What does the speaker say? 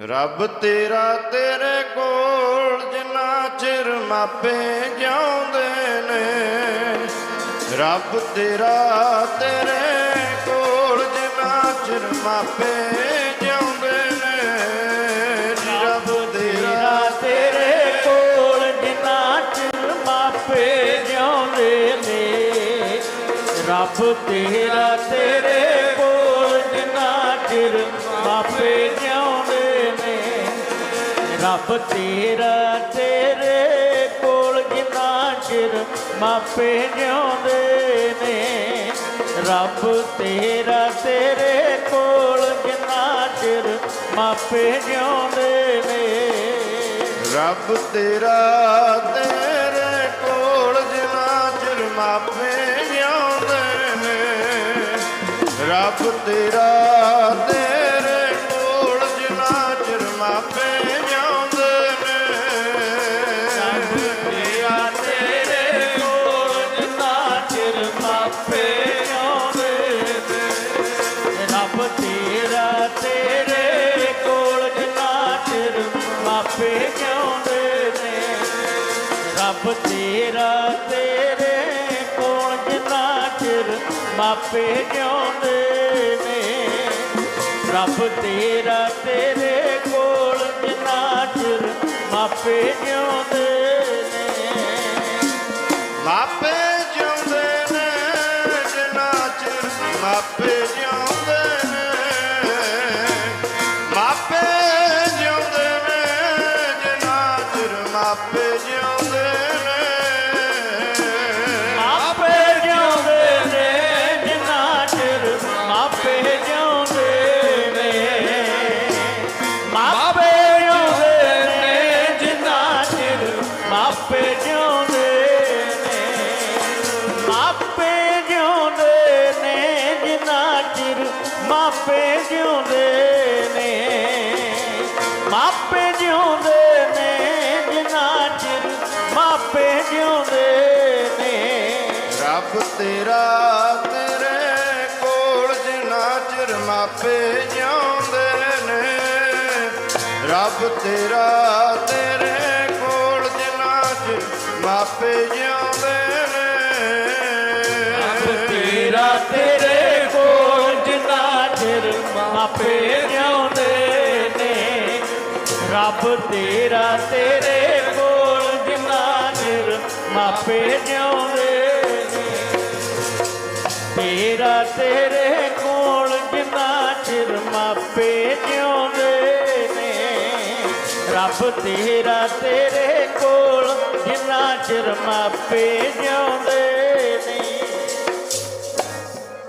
ਰੱਬ ਤੇਰਾ ਤੇਰੇ ਕੋਲ ਜਿੰਨਾ ਚਿਰ ਮਾਪੇ ਜਿਉਂਦੇ ਨੇ, ਰੱਬ ਤੇਰਾ ਤੇਰੇ ਕੋਲ ਜਿੰਨਾ ਚਿਰ ਮਾਪੇ ਜਿਉਂਦੇ ਨੇ, ਰੱਬ ਤੇਰਾ ਤੇਰੇ ਕੋਲ ਜਿੰਨਾ ਚਿਰ ਮਾਪੇ ਜਿਉਂਦੇ ਨੇ, ਰੱਬ ਤੇਰਾ ਤੇਰੇ ਕੋਲ ਜਿੰਨਾ ਚਿਰ ਮਾਪੇ ਰੱਬ ਤੇਰਾ ਤੇਰੇ ਕੋਲ ਜਿੰਨਾ ਚਿਰ ਮਾਪੇ ਜਿਉਂਦੇ ਨੇ? ਰੱਬ ਤੇਰਾ ਤੇਰੇ ਕੋਲ ਜਿੰਨਾ ਚਿਰ ਮਾਪੇ ਜਿਉਂਦੇ ਨੇ? ਰੱਬ ਤੇਰਾ ਤੇਰੇ ਕੋਲ ਜਿੰਨਾ ਚਿਰ ਮਾਪੇ ਜਿਉਂਦੇ ਨੇ? ਰੱਬ ਤੇਰਾ ਮਾਪੇ ਜਿਉਂਦੇ ਨੇ। ਰੱਬ ਤੇਰਾ ਤੇਰੇ ਕੋਲ ਜਿੰਨਾ ਚਿਰ ਮਾਪੇ ਜਿਉਂਦੇ ਨੇ। ਰੱਬ ਤੇਰਾ ਤੇਰੇ ਕੋਲ ਜਿੰਨਾ ਚਿਰ ਮਾਪੇ ਜਿਉਂਦੇ ਨੇ। ਮਾਪੇ ਜਿਉਂਦੇ ਨੇ, ਜਿੰਨਾ ਚਿਰ ਮਾਪੇ ਜਿਉਂਦੇ ਮਾਪੇ ਜਿਉਂਦੇ ਨੇ। ਮਾਪੇ ਜਿਉਂਦੇ ਰੱਬ ਤੇਰਾ, ਤੇਰੇ ਕੋਲ ਜਿੰਨਾ ਚਿਰ ਮਾਪੇ ਜਿਉਂਦੇ ਨੇ। ਰੱਬ ਤੇਰਾ, ਤੇਰੇ ਕੋਲ ਜਿੰਨਾ ਚਿਰ ਮਾਪੇ ਜਿਉਂਦੇ ਨੇ। ਤੇਰਾ, ਤੇਰੇ ਕੋਲ ਜਿੰਨਾ ਚਿਰ ਮਾਪੇ ਜਿਉਂਦੇ ਨੇ। ਰੱਬ ਤੇਰਾ, ਤੇਰੇ ਕੋਲ ਜਿੰਨਾ ਚਿਰ ਮਾਪੇ ਜਿਉਂਦੇ ਤੇਰੇ ਕੋਲ ਜਿੰਨਾ ਚਿਰ ਮਾਪੇ ਜਿਉਂਦੇ ਨੇ, ਰੱਬ ਤੇਰਾ ਤੇਰੇ ਕੋਲ ਜਿੰਨਾ ਚਿਰ ਮਾਪੇ ਜਿਉਂਦੇ